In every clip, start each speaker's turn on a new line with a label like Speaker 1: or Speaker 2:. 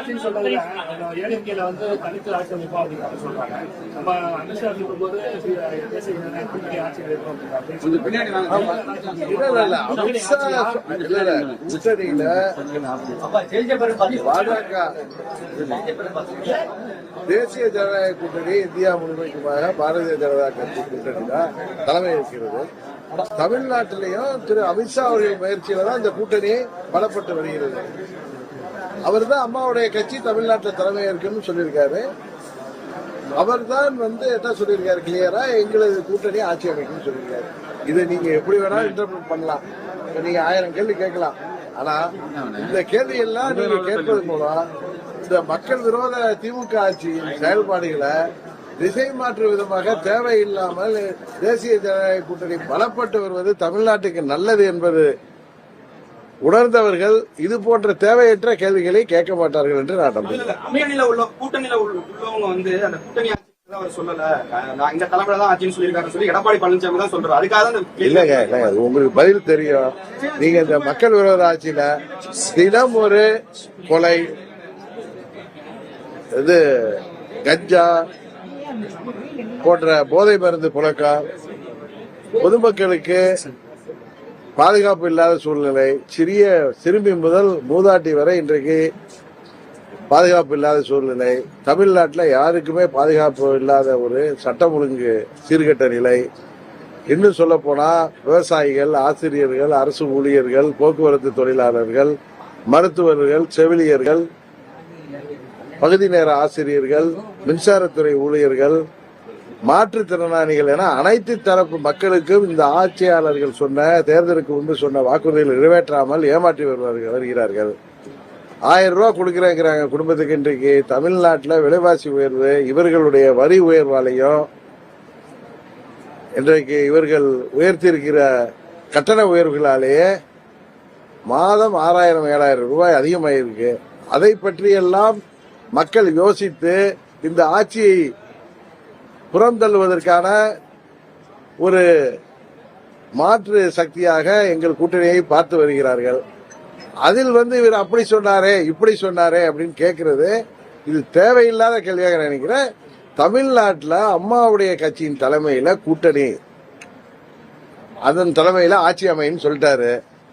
Speaker 1: ஆட்சின்னு சொல்றதுல ஏடிஎம்கேல வந்து தனித்து ஆட்சி அமைப்போம் அப்படின்னு சொல்றாங்க. நம்ம அமித்ஷா சொல்லும்போது தேசிய ஜனநாயக கூட்டணி ஆட்சி
Speaker 2: தேசிய ஜனநாயக இந்தியா முழுமைக்குமாக பாரதிய ஜனதா கட்சி கூட்டணி தான் தலைமை இருக்கிறது தமிழ்நாட்டிலையும் திரு அமித்ஷா அவர்கள் முயற்சியில தான் இந்த கூட்டணி பலப்பட்டு வருகிறது. அவர் தான் அம்மாவுடைய கட்சி தமிழ்நாட்டில் தலைமை இருக்குன்னு சொல்லியிருக்காரு. அவர் தான் வந்து என்ன சொல்லியிருக்காரு? கிளியரா எங்களது கூட்டணி ஆட்சி அமைக்கும்னு சொல்லியிருக்காரு. இதை நீங்க எப்படி வேணாலும் இன்டர்பிரட் பண்ணலாம். நீங்க ஆயிரம் கேள்வி கேட்கலாம். ஆனா இந்த கேள்வி எல்லாம் நீங்க கேட்பது மூலம் இந்த மக்கள் விரோத திமுக ஆட்சியின் செயல்பாடுகளை திசை மாற்று விதமாக தேவையில்லாமல் தேசிய ஜனநாயக கூட்டணி பலப்பட்டு வருவது தமிழ்நாட்டுக்கு நல்லது என்பது உணர்ந்தவர்கள் இது போன்ற தேவையற்ற கேள்விகளை கேட்க மாட்டார்கள் என்று நான் நம்புகிறேன்.
Speaker 3: அமேனில உள்ள கூட்டணியில உள்ள- உள்ளவங்க வந்து அந்த கூட்டணி ஆட்சி அவர் சொல்லல. அஹ் நான் இந்த தலைமுறை தான் ஆட்சின்னு சொல்லியிருக்காரு சொல்லி எடப்பாடி பழனிசாமி தான் சொல்றாரு. அதுக்காக தான் இந்த கேள்வி
Speaker 2: இல்லங்க இல்லங்க, அது உங்களுக்கு பதில் தெரியும். நீங்க இந்த மக்கள் விரோத ஆட்சியில தினம் ஒரு கொலை இது கஞ்சா போன்ற போதை மருந்து புழக்கம் பொதுமக்களுக்கு பாதுகாப்பு இல்லாத சூழ்நிலை சிறிய சிறுமி முதல் மூதாட்டி வரை இன்றைக்கு பாதுகாப்பு இல்லாத சூழ்நிலை. தமிழ்நாட்டில் யாருக்குமே பாதுகாப்பு இல்லாத ஒரு சட்டம் ஒழுங்கு சீர்கெட்ட நிலை. இன்னும் சொல்ல விவசாயிகள் ஆசிரியர்கள் அரசு ஊழியர்கள் போக்குவரத்து தொழிலாளர்கள் மருத்துவர்கள் செவிலியர்கள் பகுதி நேர ஆசிரியர்கள் மின்சாரத்துறை ஊழியர்கள் மாற்றுத்திறனாளிகள் என அனைத்து தரப்பு மக்களுக்கும் இந்த ஆட்சியாளர்கள் சொன்ன தேர்தலுக்கு முன்பு சொன்ன வாக்குறுதிகள் நிறைவேற்றாமல் ஏமாற்றி வருவார்கள் வருகிறார்கள். ஆயிரம் ரூபா கொடுக்குறேங்கிறாங்க குடும்பத்துக்கு இன்றைக்கு. தமிழ்நாட்டில் விலைவாசி உயர்வு இவர்களுடைய வரி உயர்வாலையும் இன்றைக்கு இவர்கள் உயர்த்தியிருக்கிற கட்டண உயர்வுகளாலேயே மாதம் ஆறாயிரம் ஏழாயிரம் ரூபாய் அதிகமாயிருக்கு. அதை பற்றியெல்லாம் மக்கள் யோசித்து இந்த ஆட்சியை புறந்தள்ளுவதற்கான ஒரு மாற்று சக்தியாக எங்கள் கூட்டணியை பார்த்து வருகிறார்கள். அதில் வந்து இவர் அப்படி சொன்னாரே இப்படி சொன்னாரே அப்படின்னு கேட்கறது. இது தேவையில்லாத கேள்வியாக நினைக்கிறேன். தமிழ்நாட்டில் அம்மாவுடைய கட்சியின் தலைமையில் கூட்டணி அதன் தலைமையில் ஆட்சி அமைன்னு சொல்லிட்டாரு.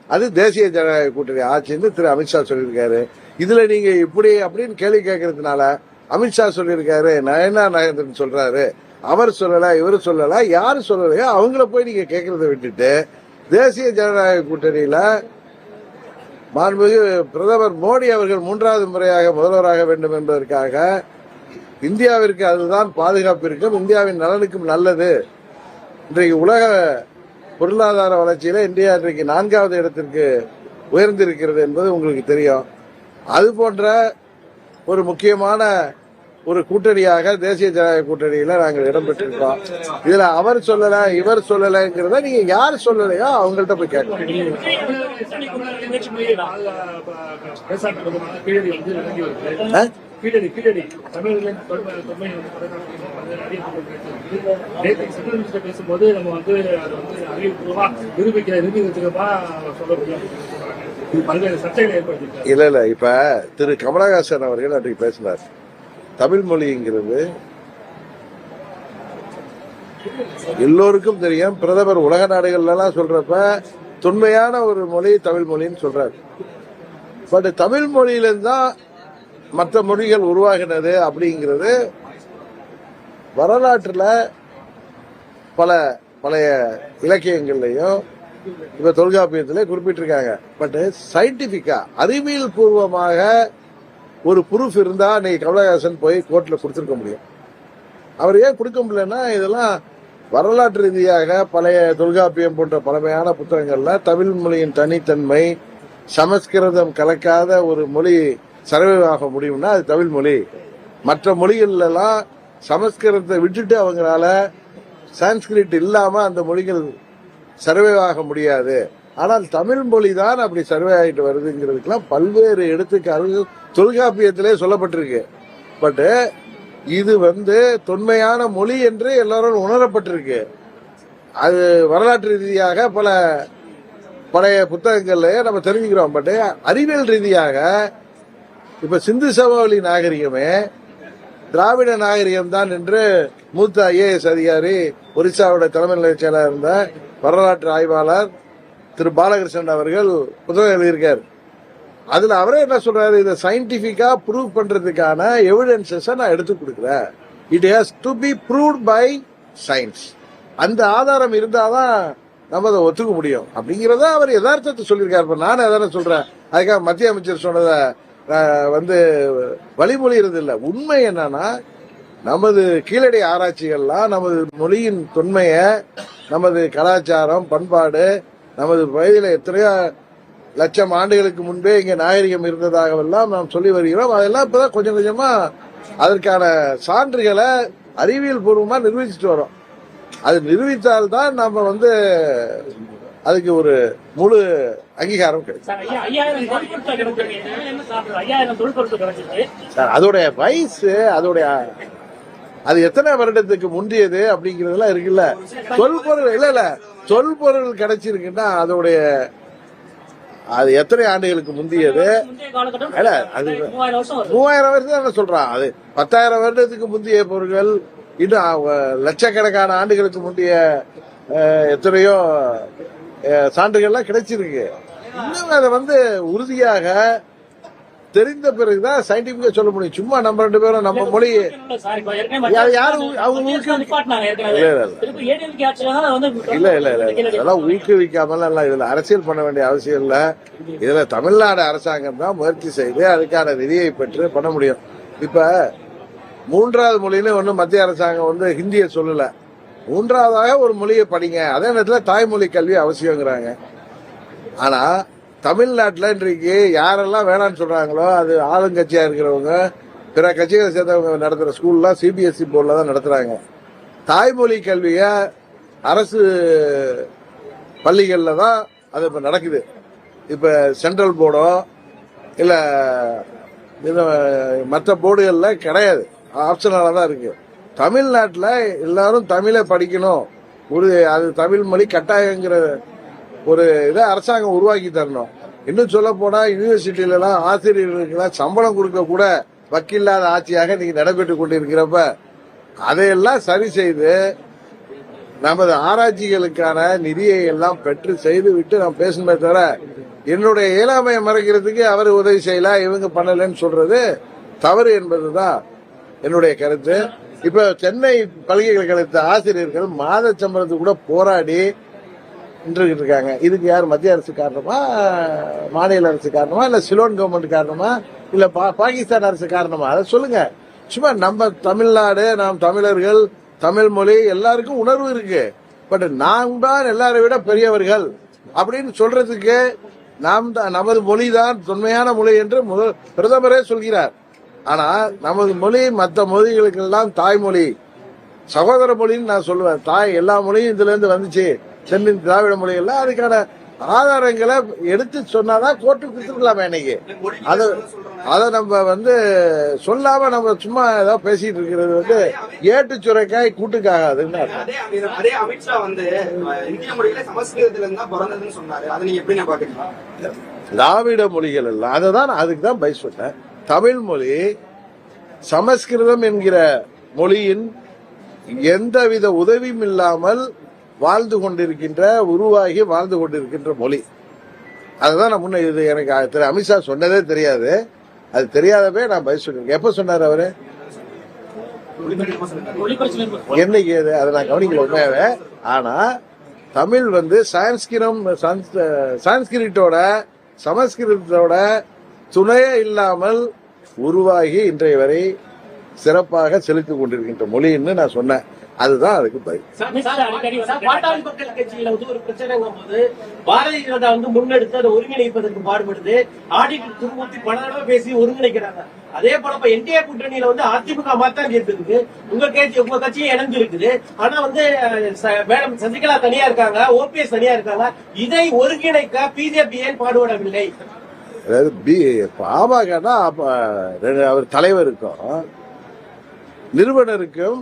Speaker 2: அது தேசிய ஜனநாயக கூட்டணி ஆட்சின்னு திரு அமித்ஷா சொல்லியிருக்காரு. இதுல நீங்க இப்படி அப்படின்னு கேள்வி கேட்கறதுனால அமித்ஷா சொல்லியிருக்காரு நயனா நாகேந்திரன் சொல்றாரு. அவர் சொல்லல இவர் சொல்லல யாரு சொல்லலையோ அவங்கள போய் நீங்க கேட்கறத விட்டுட்டு தேசிய ஜனநாயக கூட்டணியில மாண்புமிகு பிரதமர் மோடி அவர்கள் மூன்றாவது முறையாக முதல்வராக வேண்டும் என்பதற்காக இந்தியாவிற்கு அதுதான் பாதுகாப்பு இருக்கும் இந்தியாவின் நலனுக்கும் நல்லது. இன்றைக்கு உலக பொருளாதார வளர்ச்சியில இந்தியா இன்றைக்கு நான்காவது இடத்திற்கு உயர்ந்திருக்கிறது என்பது உங்களுக்கு தெரியும். அது போன்ற ஒரு முக்கியமான ஒரு கூட்டணியாக தேசிய ஜனநாயக கூட்டணியில நாங்கள் இடம்பெற்றிருக்கோம் இதுல அவர் சொல்லல இவர் சொல்லலைங்கிறத நீங்க யார் சொல்லலையோ அவங்கள்ட்ட போய் கேட்கணும்
Speaker 1: கீழடி கீழடி தமிழர்களின் தொன்மை நேற்று பேசும்போது நம்ம வந்து வந்து அறிவிப்பூர்வமா நிரூபிக்க பல்வேறு சர்ச்சைகளை
Speaker 2: இல்ல இல்ல இப்ப திரு கமலஹாசன் அவர்கள் அன்றைக்கு பேசினார். தமிழ் மொழிங்கிறது எல்லோருக்கும் தெரியும். பிரதமர் உலக நாடுகள்லாம் சொல்றப்ப தொன்மையான ஒரு மொழி தமிழ் மொழின்னு சொல்றாரு. பட் தமிழ் மொழியிலிருந்து தான் மற்ற மொழிகள் உருவாகினது அப்படிங்கிறது வரலாற்றில் பல பழைய இலக்கியங்கள்லையும் இப்ப தொல்காப்பியத்திலே குறிப்பிட்டிருக்காங்க. பட் சயின்டிபிக்கா அறிவியல் பூர்வமாக ஒரு ப்ரூஃப் இருந்தா இன்னைக்கு கமலஹாசன் போய் கோர்ட்ல கொடுத்துருக்க முடியும். அவர் ஏன் கொடுக்க முடியலன்னா இதெல்லாம் வரலாற்று ரீதியாக பழைய தொல்காப்பியம் போன்ற பழமையான புத்தகங்கள்ல தமிழ் மொழியின் தனித்தன்மை சமஸ்கிருதம் கலக்காத ஒரு மொழி சர்வைவ் ஆக முடியும்னா அது தமிழ் மொழி. மற்ற மொழிகள்லாம் சமஸ்கிருதத்தை விட்டுட்டு அவங்களால சான்ஸ்கிரிட் இல்லாம அந்த மொழிகள் சர்வே ஆக முடியாது. ஆனால் தமிழ் மொழி தான் அப்படி சர்வே ஆகிட்டு வருதுங்கிறதுக்கெல்லாம் பல்வேறு எடுத்துக்காட்டுகள் தொல்காப்பியத்திலே சொல்லப்பட்டிருக்கு. பட்டு இது வந்து தொன்மையான மொழி என்று எல்லாரும் உணரப்பட்டிருக்கு. அது வரலாற்று ரீதியாக பல பழைய புத்தகங்கள்லயே நம்ம தெரிஞ்சுக்கிறோம். பட் அறிவியல் ரீதியாக இப்ப சிந்து சமவெளி நாகரிகமே திராவிட நாகரிகம் தான் என்று மூத்த ஐஏஎஸ் அதிகாரி ஒரிசாவோட தலைமை நிலைய செயலாளர் இருந்த வரலாற்று ஆய்வாளர் திரு பாலகிருஷ்ணன் அவர்கள் புத்தகம் எழுதியிருக்கார். அதுல அவரே என்ன சொல்றாரு இதை சயின்டிபிக்கா ப்ரூவ் பண்றதுக்கான எவிடன்சஸ் நான் எடுத்து கொடுக்குறேன். It has to be proved by science அந்த ஆதாரம் இருந்தாதான் நம்ம அதை ஒத்துக்க முடியும். அப்படிங்கறத அவர் யதார்த்தத்தை சொல்லியிருக்காரு. இப்ப நானும் அதான சொல்றேன். அதுக்காக மத்திய அமைச்சர் சொன்னதை வந்து வழிமொழிகிறது இல்லை உண்மை என்னன்னா நமது கீழடி ஆராய்ச்சிகள்லாம் நமது மொழியின் தொன்மையை நமது கலாச்சாரம் பண்பாடு நமது பகுதியில் எத்தனையோ லட்சம் ஆண்டுகளுக்கு முன்பே இங்க நாகரிகம் இருந்ததாகவெல்லாம் நாம் சொல்லி வருகிறோம். அதெல்லாம் இப்பதான் கொஞ்சம் கொஞ்சமா அதற்கான சான்றுகளை அறிவியல் பூர்வமா நிரூபிச்சுட்டு வரோம். அது நிரூபித்தால்தான் நம்ம வந்து அதுக்கு ஒரு முழு அங்கீகாரம் கிடைக்கும். அதோடைய வயசு அதோடைய அது எத்தனை வருடத்துக்கு முந்தியது அப்படிங்கறதெல்லாம் இருக்குல்ல. தொல்பொருள் இல்ல இல்ல. தொல்பொருள் கிடைச்சிருக்குன்னா அதோடைய அது எத்தனை ஆண்டுகளுக்கு முந்தியது? இல்ல, அது-
Speaker 1: மூவாயிரம் வருஷம்
Speaker 2: என்ன சொல்றான். அது பத்தாயிரம் வருடத்துக்கு முந்தைய பொருட்கள் இன்னும் லட்சக்கணக்கான ஆண்டுகளுக்கு முந்தைய எத்தனையோ சான்றுகள்லாம் கிடைச்சிருக்கு. இன்னும் அதை வந்து உறுதியாக தெரிந்த பிறகுதான் சயின்டிபிக்கா சொல்ல முடியும். சும்மா நம்ம ரெண்டு பேரும் நம்ம மொழி
Speaker 1: சார், இப்ப ஏற்கனவே
Speaker 2: யாரு-
Speaker 1: மத்திய
Speaker 2: யாரு
Speaker 1: அரசு
Speaker 2: அவங்க. இல்ல, இல்ல, இல்ல.
Speaker 1: திருப்பி ஏடிஎம்கே ஆட்சியில தான் வந்து
Speaker 2: இல்ல இல்ல இல்ல. இதெல்லாம் ஊக்குவிக்காம எல்லாம் இதுல அரசியல் பண்ண வேண்டிய அவசியம் இல்ல. இதுல தமிழ்நாடு அரசாங்கம் தான் முயற்சி செய்து அதுக்கான நிதியை பெற்று பண்ண முடியும். இப்ப மூன்றாவது மொழின்னு ஒன்றும் மத்திய அரசாங்கம் வந்து ஹிந்தியை சொல்லல. மூன்றாவதாக ஒரு மொழியை படிங்க. அதே நேரத்துல தாய்மொழி கல்வி அவசியங்கிறாங்க. ஆனா தமிழ்நாட்டில் இன்றைக்கு யாரெல்லாம் வேணாம்னு சொல்கிறாங்களோ அது ஆளுங்கட்சியாக இருக்கிறவங்க பிற கட்சிகளை சேர்ந்தவங்க நடத்துகிற ஸ்கூல்லாம் சிபிஎஸ்சி போர்டில் தான் நடத்துகிறாங்க தாய்மொழி கல்வியை அரசு பள்ளிகளில் தான் அது இப்போ நடக்குது. இப்போ சென்ட்ரல் போர்டோ இல்லை மற்ற போர்டுகளில் கிடையாது. ஆப்ஷனலாக தான் இருக்குது தமிழ்நாட்டில் எல்லாரும் தமிழை படிக்கணும். ஒரு அது தமிழ் மொழி கட்டாயங்கிற ஒரு இதை அரசாங்கம் உருவாக்கி தரணும். இன்னும் சொல்ல போனா யூனிவர்சிட்டியிலலாம் ஆசிரியர்களுக்கெல்லாம் சம்பளம் கொடுக்க கூட வக்கில்லாத ஆட்சியாக இன்னைக்கு நடைபெற்று கொண்டிருக்கிறப்ப அதையெல்லாம் சரி செய்து நமது ஆராய்ச்சிகளுக்கான நிதியை எல்லாம் பெற்று செய்து விட்டு நாம் பேசணுமே தவிர என்னுடைய இயலாமையை மறைக்கிறதுக்கு அவர் உதவி செய்யலாம் இவங்க பண்ணலன்னு சொல்றது தவறு என்பதுதான் என்னுடைய கருத்து. இப்ப சென்னை பல்கலைக்கழகத்து ஆசிரியர்கள் மாத சம்பளத்துக்கு கூட போராடி நின்றுகிட்டு இருக்காங்க இதுக்கு யார் மத்திய அரசு காரணமா மாநில அரசு காரணமா இல்ல சிலோன் கவர்மெண்ட் காரணமா இல்ல பா- பாகிஸ்தான் அரசு காரணமா? அதை சொல்லுங்க. சும்மா நம்ம தமிழ்நாடு நாம் தமிழர்கள் தமிழ் மொழி எல்லாருக்கும் உணர்வு இருக்கு. பட் நாம் தான் எல்லாரை விட பெரியவர்கள் அப்படின்னு சொல்றதுக்கு நாம் தான் நமது மொழி தான் தொன்மையான மொழி என்று முதல் பிரதமரே சொல்கிறார். ஆனா நமது மொழி மற்ற மொழிகளுக்கெல்லாம் தாய்மொழி. சகோதர மொழின்னு நான் சொல்லுவேன். தாய் எல்லா மொழியும் இதுல இருந்து வந்துச்சு. தென்னின் திராவிட மொழிகள்ல அதுக்கான ஆதாரங்களை எடுத்து சொன்னாதான் கோர்ட்டுக்கு கொடுத்துருக்கலாமே இன்னைக்கு. அது அதை நம்ம வந்து சொல்லாம நம்ம சும்மா ஏதாவது பேசிட்டு இருக்கிறது வந்து ஏட்டு சுரைக்காய் கூட்டுக்காகாதுன்னு.
Speaker 3: அதே அமித்ஷா வந்து இந்திய மொழியில சமஸ்கிருதத்துல இருந்து தான் பிறந்ததுன்னு சொன்னாரு. அதை நீங்க எப்படி பாக்குறீங்க
Speaker 2: திராவிட மொழிகள் எல்லாம் அதை தான் அதுக்கு தான் பை சொன்னேன். தமிழ் மொழி சமஸ்கிருதம் என்கிற மொழியின் எந்தவித உதவியும் இல்லாமல் வாழ்ந்து கொண்டிருக்கின்ற உருவாகி வாழ்ந்து கொண்டிருக்கின்ற மொழி. அதுதான் நான் முன்ன இது எனக்கு திரு அமித்ஷா சொன்னதே தெரியாது. அது தெரியாதவே நான் பதில் சொல்லிருக்கேன். எப்ப சொன்னார் அவரு? என்னைக்கு அது? அதை நான் கவனிக்கல உண்மையாவே. ஆனா தமிழ் வந்து சான்ஸ்கிரம் சான்ஸ்- சான்ஸ்கிரிட்டோட சமஸ்கிருதத்தோட துணையே இல்லாமல் உருவாகி இன்றைய வரை சிறப்பாக செலுத்திக் கொண்டிருக்கின்ற மொழின்னு நான் சொன்னேன். அதுதான் அதுக்கு பதில்.
Speaker 4: மக்கள் கட்சியில வந்து ஒரு பிரச்சனைங்கும் போது பாரதிய ஜனதா வந்து முன்னெடுத்து அதை ஒருங்கிணைப்பதற்கு பாடுபடுது. ஆடிட்டு திருமூர்த்தி பல தடவை பேசி ஒருங்கிணைக்கிறாங்க. அதே போல இப்ப என்டிஏ கூட்டணியில வந்து அதிமுக மாத்தான் இருக்குது உங்க கட்சி உங்க கட்சியும் இணைஞ்சு இருக்குது ஆனா வந்து மேடம் சசிகலா தனியா இருக்காங்க ஓபிஎஸ் தனியா இருக்காங்க. இதை ஒருங்கிணைக்க பிஜேபி ஏன் பாடுபடவில்லை.
Speaker 2: அதாவது பி பாமகனா அவர் தலைவருக்கும் நிறுவனருக்கும்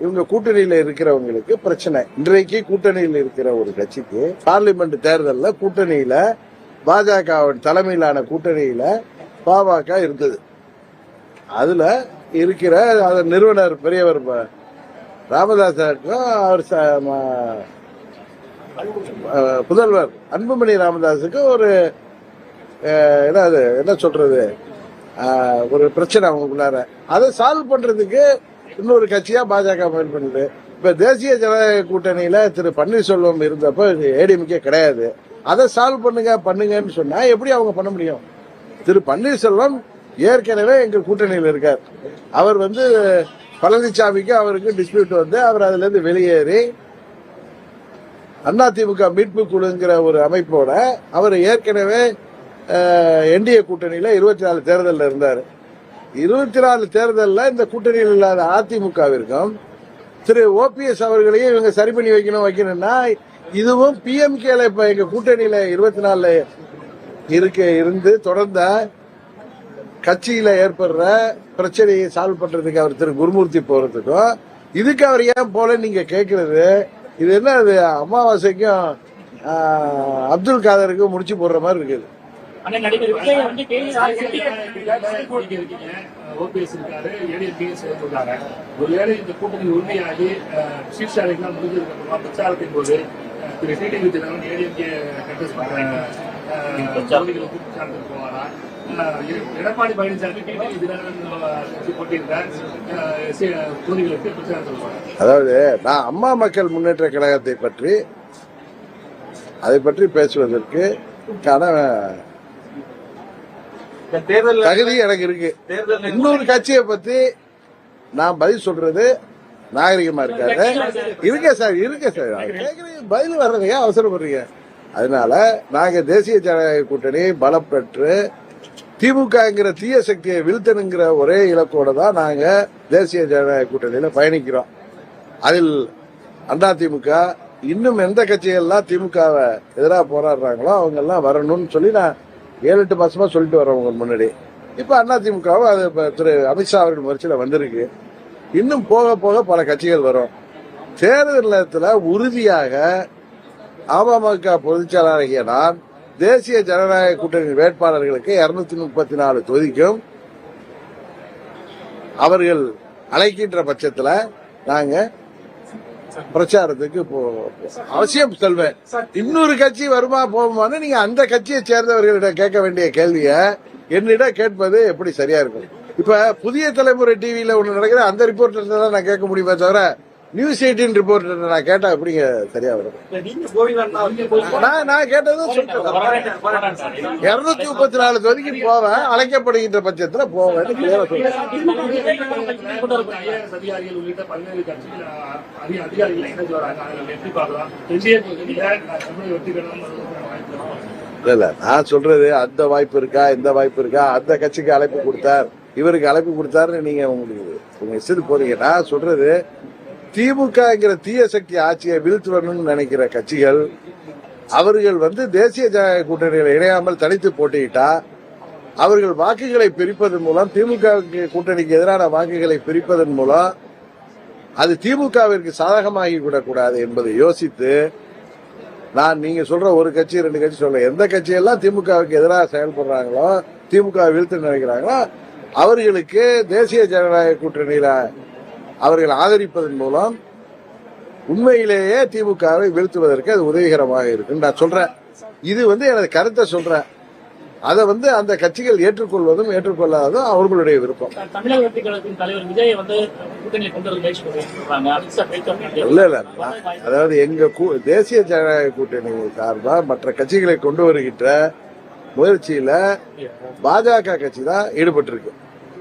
Speaker 2: இவங்க கூட்டணியில இருக்கிறவங்களுக்கு பிரச்சனை. இன்றைக்கு கூட்டணியில் இருக்கிற ஒரு கட்சிக்கு பார்லிமெண்ட் தேர்தலில் கூட்டணியில பாஜகவின் தலைமையிலான கூட்டணியில பாமக இருந்தது. அதுல இருக்கிற அதன் நிறுவனர் பெரியவர் ராமதாசருக்கும் அவர் ச- புதல்வர் அன்புமணி ராமதாஸுக்கு ஒரு என்ன என்னது என்ன சொல்றது ஒரு பிரச்சனை அவங்களுக்குள்ளார. அதை சால்வ் பண்றதுக்கு இன்னொரு கட்சியா பாஜக முயல் பண்ணுது. இப்ப தேசிய ஜனநாயக கூட்டணியில திரு பன்னீர்செல்வம் இருந்தப்ப ஏடிஎம்கே கிடையாது. அதை சால்வ் பண்ணுங்க பண்ணுங்கன்னு சொன்னா எப்படி அவங்க பண்ண முடியும்? திரு பன்னீர்செல்வம் ஏற்கனவே எங்க கூட்டணியில் இருக்கார். அவர் வந்து பழனிசாமிக்கு அவருக்கு டிஸ்பியூட் வந்து அவர் அதுல இருந்து வெளியேறி அதிமுக மீட்பு குழுங்கிற ஒரு அமைப்போட அவர் ஏற்கனவே என்டிஏ கூட்டணியில இருபத்தி நாலு தேர்தலில் இருந்தார். இருபத்தி நாலு தேர்தலில் இந்த கூட்டணியில் இல்லாத அதிமுகவிற்கும் திரு ஓபிஎஸ் அவர்களையும் இவங்க சரி பண்ணி வைக்கணும் வைக்கணும்னா இதுவும் பிஎம்கேல இப்ப எங்க கூட்டணியில இருபத்தி நாலுல இருக்க இருந்து தொடர்ந்த கட்சியில ஏற்படுற பிரச்சனையை சால்வ் பண்றதுக்கு அவர் திரு குருமூர்த்தி போறதுக்கும் இதுக்கு அவர் ஏன் போல நீங்க கேட்கறது இது என்ன அது அமாவாசைக்கும் அப்துல் காதருக்கும் முடிச்சு போடுற மாதிரி இருக்குது.
Speaker 5: நடிகர் விஜய் வந்து
Speaker 1: இருக்கீங்க ஓபிஎஸ் இருக்காரு ஏடிஎம்கே சேர்ந்துள்ளாங்க ஒருவேளை இந்த கூட்டணி முடிஞ்சதுக்கு அப்புறமா பிரச்சாரத்தின் போது திரு டிடிவி தினகரன் ஏடிஎம்கே கண்டெஸ்ட் பண்ற அஹ், தொகுதிகளுக்கு பிரச்சாரத்துக்கு போவாரா? அஹ், எட- எடப்பாடி பழனிசாமி டிடிவி தினகரன் அஹ், கட்சி போட்டியிருக்கார் அஹ், சி- தொகுதிகளுக்கு பிரச்சாரத்துக்கு போவாங்க
Speaker 2: அதாவது நான் அம்மா மக்கள் முன்னேற்ற கழகத்தை பற்றி அதை பற்றி பேசுவதற்கு கான தகுதி எனக்கு இருக்கு. இன்னொரு கட்சியை பத்தி நான் பதில் சொல்றது நாகரிகமா இருக்காது இருக்க சார் இருக்க சார். பதில் வர்றதுங்க அவசரப்படுறீங்க. அதனால நாங்க தேசிய ஜனநாயக கூட்டணி பலம் பெற்று திமுகங்கிற தீய சக்தியை வீழ்த்தணுங்கிற ஒரே இலக்கோட தான் நாங்க தேசிய ஜனநாயக கூட்டணியில பயணிக்கிறோம். அதில் அதிமுக இன்னும் எந்த கட்சிகள்லாம் திமுகவை எதிராக போராடுறாங்களோ அவங்க எல்லாம் வரணும்னு சொல்லி நான் ஏழு எட்டு மாசமா சொல்லிட்டு வர்றவங்க முன்னாடி. இப்ப அதிமுகவும் அது திரு அமித்ஷா அவர்கள் முயற்சியில வந்திருக்கு. இன்னும் போக போக பல கட்சிகள் வரும். தேர்தல் நேரத்தில் உறுதியாக அமமுக பொதுச் நான் தேசிய ஜனநாயக கூட்டணி வேட்பாளர்களுக்கு இருநூத்தி முப்பத்தி நாலு தொகுதிக்கும் அவர்கள் அழைக்கின்ற பட்சத்துல நாங்க பிரச்சாரத்துக்கு போ அவசியம் சொல்வேன். இன்னொரு கட்சி வருமா போகுமான்னு நீங்க அந்த கட்சியை சேர்ந்தவர்களிடம் கேட்க வேண்டிய கேள்விய என்னிடம் கேட்பது எப்படி சரியா இருக்கும்? இப்ப புதிய தலைமுறை டிவியில ஒண்ணு நடக்குது அந்த ரிப்போர்ட்டர் தான் நான் கேட்க முடியுமே தவிர நியூஸ் எயிட்டின் ரிப்போர்ட் நான் கேட்டா எப்படிங்க சரியா வரும்? நான் நான் கேட்டதும் சொல்றேன். இருநூத்தி முப்பத்தி நாலு தொகுதிக்கு போவேன். அழைக்கப்படுகின்ற பட்சத்துல போவேன் clear சொல்றேன். இல்ல இல்ல நான் சொல்றது அந்த வாய்ப்பு இருக்கா இந்த வாய்ப்பு இருக்கா அந்த கட்சிக்கு அழைப்பு கொடுத்தார் இவருக்கு அழைப்பு கொடுத்தாருன்னு நீங்க உங்களுக்கு உங்க இஷ்டத்துக்கு போறீங்க. நான் சொல்றது திமுகங்கிற தீய சக்தி ஆட்சியை வீழ்த்துவணும்னு நினைக்கிற கட்சிகள் அவர்கள் வந்து தேசிய ஜனநாயக கூட்டணியில் இணையாமல் தனித்து போட்டியிட்டா அவர்கள் வாக்குகளை பிரிப்பதன் மூலம் திமுக கூட்டணிக்கு எதிரான வாக்குகளை பிரிப்பதன் மூலம் அது திமுகவிற்கு சாதகமாகி விடக்கூடாது என்பதை யோசித்து நான் நீங்க சொல்ற ஒரு கட்சி ரெண்டு கட்சி சொல்ல எந்த கட்சியெல்லாம் திமுகவுக்கு எதிராக செயல்படுறாங்களோ திமுக வீழ்த்து நினைக்கிறாங்களோ அவர்களுக்கு தேசிய ஜனநாயக கூட்டணியில அவர்கள் ஆதரிப்பதன் மூலம் உண்மையிலேயே திமுகவை வீழ்த்துவதற்கு அது உதவிகரமாக இருக்குன்னு நான் சொல்றேன். இது வந்து எனது கருத்தை சொல்றேன். அதை வந்து அந்த கட்சிகள் ஏற்றுக்கொள்வதும் ஏற்றுக்கொள்ளாததும் அவர்களுடைய விருப்பம். இல்ல இல்ல. அதாவது எங்க தேசிய ஜனநாயக கூட்டணி சார்பா மற்ற கட்சிகளை கொண்டு வருகின்ற முயற்சியில பாஜக கட்சி தான் ஈடுபட்டிருக்கு.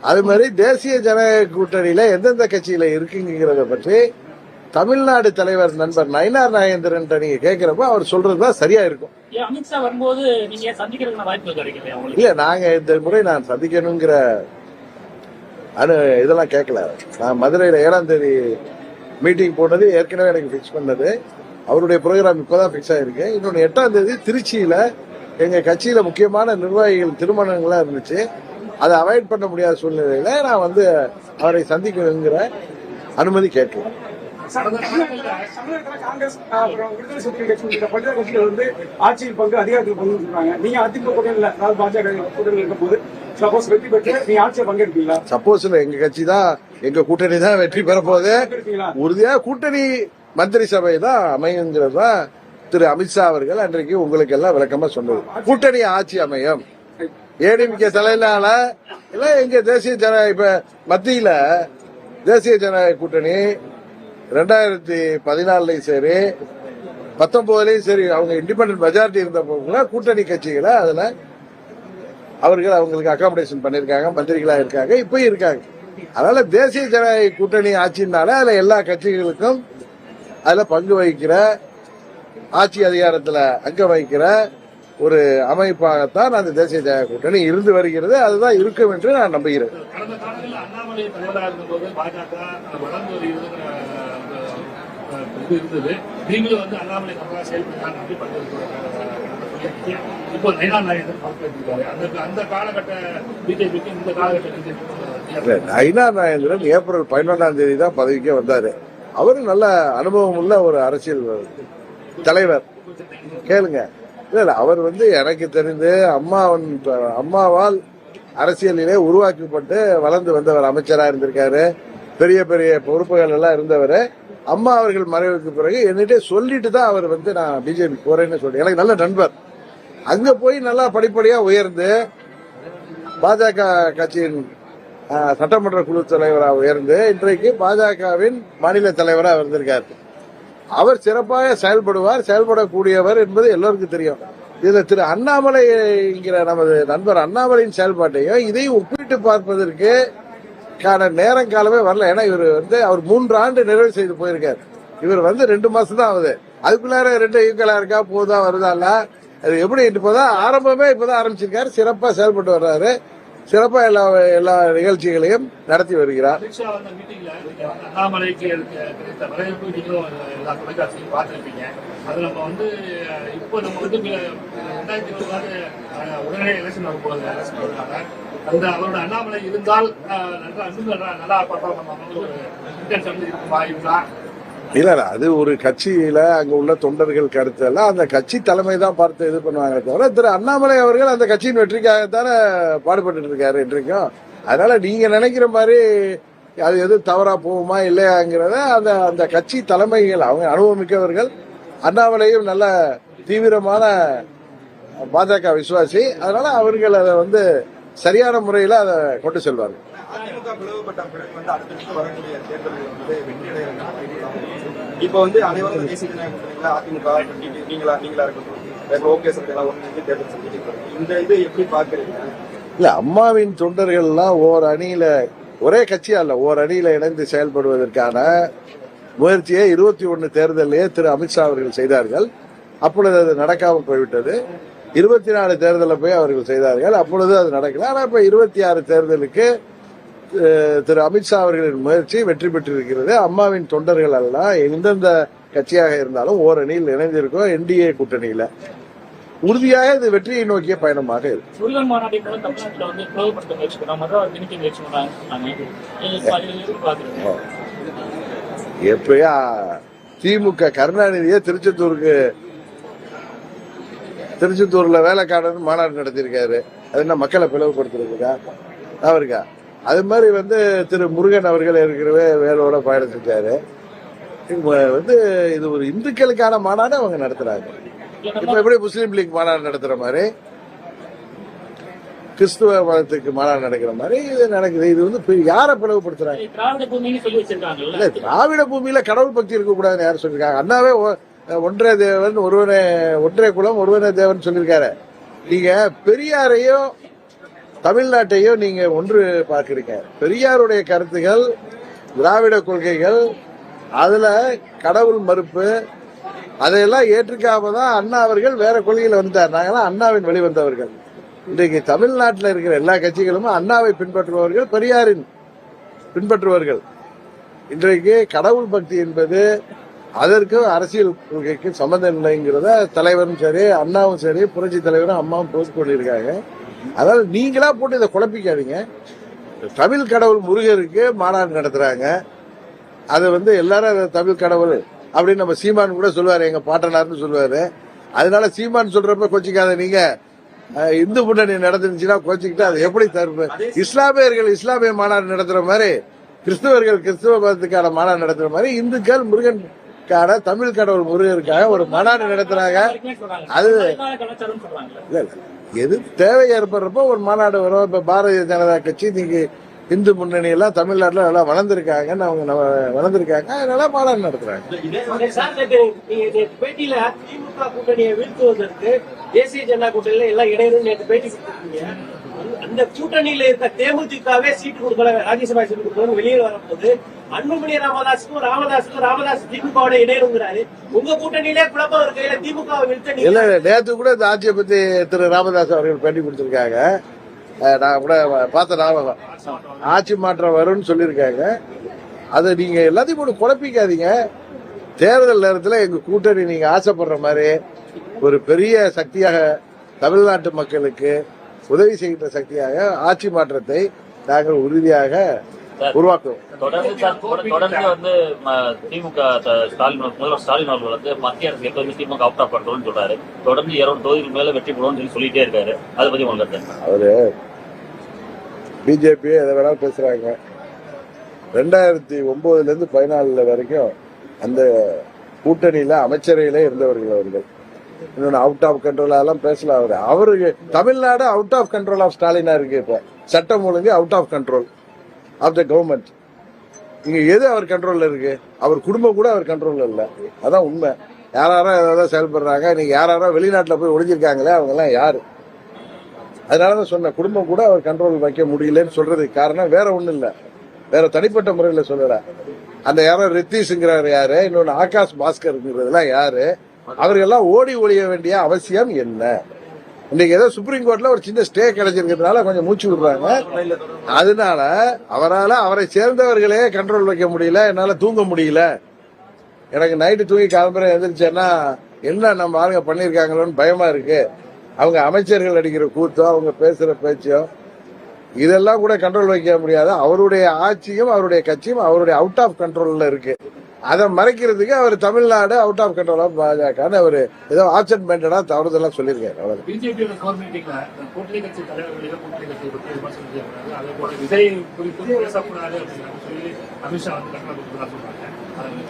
Speaker 2: அது மாதிரி தேசிய ஜனநாயக கூட்டணியில எந்தெந்த கட்சியில இருக்குங்கிறத பற்றி தமிழ்நாடு தலைவர் நண்பர் நயினார் நாகேந்திரன் நீங்க கேட்கிறப்ப அவர் சொல்றதுதான் சரியா இருக்கும்.
Speaker 5: அமித்ஷா வரும்போது உங்களுக்கு?
Speaker 2: இல்ல நாங்க இந்த முறை நான் சந்திக்கணுங்கிற அனு இதெல்லாம் கேட்கல நான் மதுரையில ஏழாம் தேதி மீட்டிங் போனது ஏற்கனவே எனக்கு ஃபிக்ஸ் பண்ணது. அவருடைய ப்ரோக்ராம் இப்பதான் ஃபிக்ஸ் ஆயிருக்கு. இன்னொன்னு எட்டாம் தேதி திருச்சியில எங்க கட்சியில முக்கியமான நிர்வாகிகள் திருமணங்கள்லாம் இருந்துச்சு. அதை அவாய்ட் பண்ண முடியாத சூழ்நிலையில நான் வந்து அவரை சந்திக்கணுங்கிற அனுமதி கேட்கலாம்
Speaker 6: காங்கிரஸ் வந்து ஆட்சியில் பங்கு அதிகாரத்தில் பங்கு சொல்றாங்க நீங்க அதிமுக கூட்டணியில் அதாவது பாஜக கூட்டணியில் இருக்கும்போது சப்போஸ் வெற்றி பெற்று நீங்க ஆட்சியை பங்கெடுப்பீங்களா?
Speaker 2: சப்போஸ்ல எங்க கட்சி தான் எங்க கூட்டணி தான் வெற்றி பெற போகுது. உறுதியா கூட்டணி மந்திரி சபை தான் அமையுங்கிறது தான் திரு அமித்ஷா அவர்கள் அன்றைக்கு உங்களுக்கு எல்லாம் விளக்கமா சொன்னது. கூட்டணி ஆட்சி அமையும். ஏடிஎம்கே தலையிலான எல்லாம் எங்க தேசிய ஜன இப்ப மத்தியில தேசிய ஜனநாயக கூட்டணி ரெண்டாயிரத்தி பதினாலுலயும் சரி பத்தொன்பதுலயும் சரி அவங்க இண்டிபெண்டன்ட் மெஜாரிட்டி இருந்தப்போ கூட்டணி கட்சிகளை அதுல அவர்கள் அவங்களுக்கு அகாமடேஷன் பண்ணிருக்காங்க மந்திரிகளா இருக்காங்க இப்பயும் இருக்காங்க. அதனால தேசிய ஜனநாயக கூட்டணி ஆட்சினால அதுல எல்லா கட்சிகளுக்கும் அதுல பங்கு வகிக்கிற ஆட்சி அதிகாரத்துல அங்க வகிக்கிற ஒரு அமைப்பாகத்தான் அந்த தேசிய ஜனநாயக கூட்டணி இருந்து வருகிறது. அதுதான் இருக்கும் என்று நான் நம்புகிறேன்.
Speaker 1: நயனா
Speaker 2: நாயந்திரன் ஏப்ரல் பதினொன்றாம் தேதி தான் பதவிக்கே வந்தாரு. அவரு நல்ல அனுபவம் உள்ள ஒரு அரசியல் தலைவர். கேளுங்க. இல்ல இல்ல அவர் வந்து எனக்கு தெரிந்து அம்மாவன் அம்மாவால் அரசியலிலே உருவாக்கப்பட்டு வளர்ந்து வந்தவர் அமைச்சராக இருந்திருக்காரு. பெரிய பெரிய பொறுப்புகள் எல்லாம் இருந்தவர். அம்மா அவர்கள் மறைவுக்கு பிறகு என்னிட்டே சொல்லிட்டு தான் அவர் வந்து நான் பிஜேபி போறேன்னு சொல்லி எனக்கு நல்ல நண்பர். அங்க போய் நல்லா படிப்படியா உயர்ந்து பாஜக கட்சியின் சட்டமன்ற குழு தலைவராக உயர்ந்து இன்றைக்கு பாஜகவின் மாநில தலைவராக வந்திருக்கார். அவர் சிறப்பாக செயல்படுவார் செயல்படக்கூடியவர் என்பது எல்லோருக்கும் தெரியும். இதுல திரு அண்ணாமலைங்கிற நமது நண்பர் அண்ணாமலையின் செயல்பாட்டையும் இதையும் ஒப்பிட்டு பார்ப்பதற்கு கான நேரம் காலமே வரல. ஏன்னா இவர் வந்து அவர் மூன்று ஆண்டு நிறைவு செய்து போயிருக்கார். இவர் வந்து ரெண்டு மாசம் தான் ஆகுது. அதுக்குள்ளார ரெண்டு ஈக்குவலா இருக்கா போதா வருதால அது எப்படி இப்போதான் ஆரம்பமே இப்பதான் ஆரம்பிச்சிருக்காரு. சிறப்பா செயல்பட்டு வர்றாரு. சிறப்பாக எல்லா எல்லா நிகழ்ச்சிகளையும் நடத்தி வருகிறார்.
Speaker 1: அண்ணாமலைக்கு நீங்களும் எல்லா நம்ம வந்து இப்போ நம்ம ரெண்டாயிரத்தி இருபது அந்த அவரோட அண்ணாமலை இருந்தால் நல்லா நல்லா பர்ஃபார்ம் பண்ணுவாங்க ஒரு இன்டென்ஷன் வந்து இருக்குமா இருக்கா
Speaker 2: இல்ல இல்ல அது ஒரு கட்சியில அங்க உள்ள தொண்டர்கள் கருத்து எல்லாம் அந்த கட்சி தலைமை தான் பார்த்து இது பண்ணுவாங்க தவிர திரு அண்ணாமலை அவர்கள் அந்த கட்சியின் வெற்றிக்காக தானே பாடுபட்டு இருக்காரு இன்றைக்கும் அதனால நீங்க நினைக்கிற மாதிரி அது எது தவறா போகுமா இல்லையாங்கிறத அந்த அந்த கட்சி தலைமைகள் அவங்க அனுபவமிக்கவர்கள் அண்ணாமலையும் நல்ல தீவிரமான பாஜக விசுவாசி அதனால அவர்கள் அதை வந்து சரியான முறையில் அதை கொண்டு செல்வார்கள்.
Speaker 3: இப்போ வந்து அனைவரும் தேசிய ஜனநாயக கூட்டணியில அதிமுக நீங்களா நீங்களா இருக்கட்டும். ஓகே ஓகேஸ் எல்லாம் ஒன்று தேர்தல் சந்திக்க இந்த இது எப்படி பாக்குறீங்க
Speaker 2: இல்ல அம்மாவின் தொண்டர்கள் எல்லாம் ஓர் அணியில ஒரே கட்சியா இல்ல ஓர் அணியில இணைந்து செயல்படுவதற்கான முயற்சியை இருபத்தி ஒன்னு தேர்தலிலே திரு அமித்ஷா அவர்கள் செய்தார்கள். அப்பொழுது அது நடக்காமல் போய்விட்டது. இருபத்தி நாலு தேர்தலில் போய் அவர்கள் செய்தார்கள். அப்பொழுது அது நடக்கல. ஆனால் இப்போ இருபத்தி ஆறு தேர்தலுக்கு திரு அமித்ஷா அவர்களின் முயற்சி வெற்றி பெற்றிருக்கிறது. அம்மாவின் தொண்டர்கள் எல்லாம் எந்தெந்த கட்சியாக இருந்தாலும் ஓர் அணியில் இணைந்திருக்கோம் என்டிஏ கூட்டணியில. உறுதியாக இது வெற்றியை நோக்கிய பயணமாக இருக்கு.
Speaker 5: பாக்குறீங்க
Speaker 2: எப்பயா திமுக கருணாநிதியே திருச்செந்தூருக்கு திருச்செந்தூர்ல வேலைக்காரன் மாநாடு நடத்தியிருக்காரு. அது என்ன மக்களை பிளவுபடுத்துறதுக்கா? அவருக்கா? அது மாதிரி வந்து திரு முருகன் அவர்கள் இருக்கிறவே வேலோட பயணம் செஞ்சாரு. வந்து இது ஒரு இந்துக்களுக்கான மாநாடு அவங்க நடத்துறாங்க. இப்ப எப்படி முஸ்லீம் லீக் மாநாடு நடத்துற மாதிரி? கிறிஸ்துவ மதத்துக்கு மாநாடு நடக்கிற மாதிரி இது நடக்குது. இது வந்து யாரை பிளவுபடுத்துறாங்க? இல்ல திராவிட பூமியில கடவுள் பக்தி இருக்கக்கூடாதுன்னு யாரும் சொல்லிருக்காங்க அண்ணாவே ஒன்றே தேவன் ஒருவனே ஒன்றே குலம் ஒருவனே தேவன் சொல்லியிருக்காரு. நீங்க பெரியாரையும் தமிழ்நாட்டையும் நீங்க ஒன்று பார்க்கிறீங்க. பெரியாருடைய கருத்துகள் திராவிட கொள்கைகள் அதுல கடவுள் மறுப்பு அதையெல்லாம் ஏற்றுக்காம தான் அண்ணா அவர்கள் வேற கொள்கையில் வந்தார். நாங்களாம் அண்ணாவின் வெளிவந்தவர்கள் இன்றைக்கு தமிழ்நாட்டில் இருக்கிற எல்லா கட்சிகளும் அண்ணாவை பின்பற்றுபவர்கள் பெரியாரின் பின்பற்றுபவர்கள். இன்றைக்கு கடவுள் பக்தி என்பது அதற்கும் அரசியல் கொள்கைக்கு சம்பந்தம் இல்லைங்கிறத தலைவரும் சரி அண்ணாவும் சரி புரட்சி தலைவரும் அம்மாவும் போஸ்ட் பண்ணியிருக்காங்க. அதாவது நீங்களா போட்டு இதை குழப்பிக்காதீங்க. தமிழ் கடவுள் முருகருக்கு மாநாடு நடத்துறாங்க. அது வந்து எல்லாரும் அதை தமிழ் கடவுள் அப்படின்னு நம்ம சீமான் கூட சொல்லுவாரு எங்க பாட்டனார்னு சொல்லுவாரு. அதனால சீமான் சொல்றப்ப கொஞ்சிக்காத நீங்க. இந்து முன்னணி நடந்துச்சுன்னா கோச்சிக்கிட்டு அது எப்படி தருப்பு இஸ்லாமியர்கள் இஸ்லாமிய மாநாடு நடத்துற மாதிரி கிறிஸ்தவர்கள் கிறிஸ்தவ மதத்துக்கான மாநாடு நடத்துற மாதிரி இந்துக்கள் முருகனுக்கான தமிழ் கடவுள் முருகனுக்காக ஒரு மாநாடு நடத்துறாங்க. அது- இல்ல. எது தேவை ஏற்படுறப்போ ஒரு மாநாடு வரும். இப்ப பாரதிய ஜனதா கட்சி நீங்க இந்து முன்னணி எல்லாம் தமிழ்நாட்டுல நல்லா வளர்ந்துருக்காங்க அவங்க நம்ம வளர்ந்துருக்காங்க. அதனால மாநாடு நடத்துறாங்க.
Speaker 4: பேட்டியில திமுக கூட்டணியை வீழ்த்துவதற்கு தேசிய ஜனதா கூட்டணியில எல்லாம் இடையிலும் நேற்று பேட்டி அந்த- கூட்டணியில இருக்க தேமுதிகவே சீட்டு கொடுக்கல ராஜ்யசபா சீட்டு கொடுக்கணும் வெளியே வரும்போது அன்புமணி ராமதாஸுக்கும் ராமதாஸுக்கும் ராமதாஸ் திமுகவோட இணையணுங்கிறாரு. உங்க கூட்டணியிலே குழப்பம் இருக்கையில திமுக வீழ்த்த
Speaker 2: இல்ல நேத்து கூட இந்த ஆட்சியை பத்தி திரு ராமதாஸ் அவர்கள் பண்ணி கொடுத்திருக்காங்க. நான் கூட பார்த்த ஞாபகம் ஆட்சி மாற்றம் வரும்னு சொல்லியிருக்காங்க. அதை நீங்க எல்லாத்தையும் போட்டு குழப்பிக்காதீங்க. தேர்தல் நேரத்தில் எங்க கூட்டணி நீங்க ஆசைப்படுற மாதிரி ஒரு பெரிய சக்தியாக தமிழ்நாட்டு மக்களுக்கு உதவி செய்கின்ற சக்தியாக ஆட்சி மாற்றத்தை நாங்கள் உறுதியாக உருவாக்குவோம்.
Speaker 5: தொடர்ந்து வந்து திமுக ஸ்டாலின் முதல்வர் ஸ்டாலின் அவர்கள் வந்து மத்திய அரசு எப்போதுமே திமுக அவுட் ஆஃப் கண்ட்ரோல்னு சொல்றாரு. தொடர்ந்து இருநூறு தொகுதிக்கு மேல வெற்றி பெறுவோம்னு சொல்லி சொல்லிட்டே இருக்காரு. அதை பத்தி உங்களுக்கு?
Speaker 2: அவரு பிஜேபி எதை வேணாலும் பேசுறாங்க. ரெண்டாயிரத்தி ஒன்பதுல இருந்து பதினாலுல வரைக்கும் அந்த கூட்டணியில அமைச்சரையில இருந்தவர்கள் அவர்கள். இன்னொன்று அவுட் ஆஃப் கண்ட்ரோலாலாம் அதெல்லாம் பேசல அவரு. அவருக்கு Tamil Nadu out of control of ஸ்டாலினா இருக்கு இப்போ. சட்டம் ஒழுங்கு out of control of the government இங்க எது அவர் கண்ட்ரோல்ல இருக்கு? அவர் குடும்பம் கூட அவர் கண்ட்ரோல்ல இல்லை. அதான் உண்மை. யார் யாரோ ஏதாவது செயல்படுறாங்க நீங்க யார் யாரோ போய் ஒழிஞ்சிருக்காங்களே அவங்கெல்லாம் யார்? யாரு அதனாலதான் சொன்ன குடும்பம் கூட அவர் கண்ட்ரோல் வைக்க முடியலன்னு சொல்றதுக்கு காரணம் வேற ஒண்ணும் இல்லை. வேற தனிப்பட்ட முறையில் சொல்லல. அந்த யாரோ ரித்தீஷ்ங்கிறவர் யாரு இன்னொன்னு ஆகாஷ் பாஸ்கர்ங்கிறதுலாம் யாரு? அவர்கள்லாம் ஓடி ஒழிய வேண்டிய அவசியம் என்ன? இன்னைக்கு ஏதோ சுப்ரீம் கோர்ட்ல ஒரு சின்ன ஸ்டே கிடைச்சிருக்கிறதுனால கொஞ்சம் மூச்சு விடுறாங்க. அதனால அவரால் அவரை சேர்ந்தவர்களே கண்ட்ரோல் வைக்க முடியல என்னால தூங்க முடியல. எனக்கு நைட்டு தூங்கி கிளம்புற எந்திரிச்சேன்னா என்ன நம்ம ஆளுங்க பண்ணியிருக்காங்களோன்னு பயமா இருக்கு. அவங்க அமைச்சர்கள் அடிக்கிற கூத்தோ அவங்க பேசுற பேச்சோ இதெல்லாம் கூட கண்ட்ரோல் வைக்க முடியாது. அவருடைய ஆட்சியும் அவருடைய கட்சியும் அவருடைய அவுட் ஆஃப் கண்ட்ரோல்ல இருக்கு. அதை மறைக்கிறதுக்கு அவர் Tamil Nadu out of control of பாஜகன்னு அவர் ஏதோ ஆப்சன்ட் மெயின்டா தவறுதெல்லாம் சொல்லியிருக்காரு. அவ்வளவு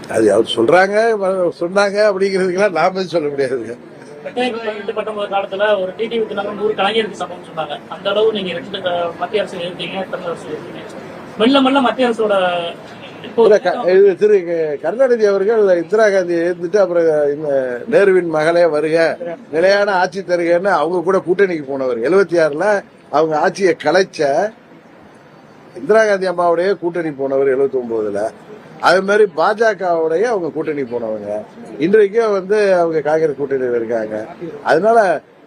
Speaker 1: அதே
Speaker 2: அவர் சொல்றாங்க சொன்னாங்க அப்படிங்கிறதுக்கெல்லாம் நாம சொல்ல முடியாதுங்க
Speaker 5: பத்தொன்பது காலத்துல ஒரு டிடிவி தினமும் நூறு கலைஞருக்கு சமம் சொன்னாங்க. அந்த அளவு நீங்க ரெண்டு க- மத்திய அரசு இருந்தீங்க தமிழ் அரசு இருந்தீங்க மெல்ல மெல்ல மத்திய அரசோட
Speaker 2: திரு கருணாநிதி அவர்கள் இந்திரா காந்தி இருந்துட்டு அப்புறம் நேருவின் மகளே வருக நிலையான ஆட்சி தருகன்னு அவங்க கூட கூட்டணிக்கு போனவர். எழுபத்தி ஆறுல அவங்க ஆட்சியை கலைச்ச இந்திரா காந்தி அம்மாவுடைய கூட்டணி போனவர் எழுபத்தி ஒன்பதுல அது மாதிரி பாஜகவுடைய அவங்க கூட்டணி போனவங்க. இன்றைக்கும் வந்து அவங்க காங்கிரஸ் கூட்டணியில் இருக்காங்க. அதனால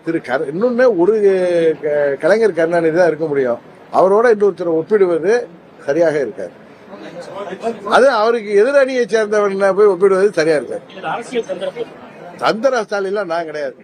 Speaker 2: திரு கரு இன்னொன்னு ஒரு கலைஞர் கருணாநிதி தான் இருக்க முடியும். அவரோட இன்னொருத்தரை ஒப்பிடுவது சரியாக இருக்காது. அது அவருக்கு எதிரணியை சேர்ந்தவன் போய் ஒப்பிடுவது சரியா
Speaker 5: போட்டு
Speaker 2: தந்திர ஸ்டாலின்லாம் நான் கிடையாது.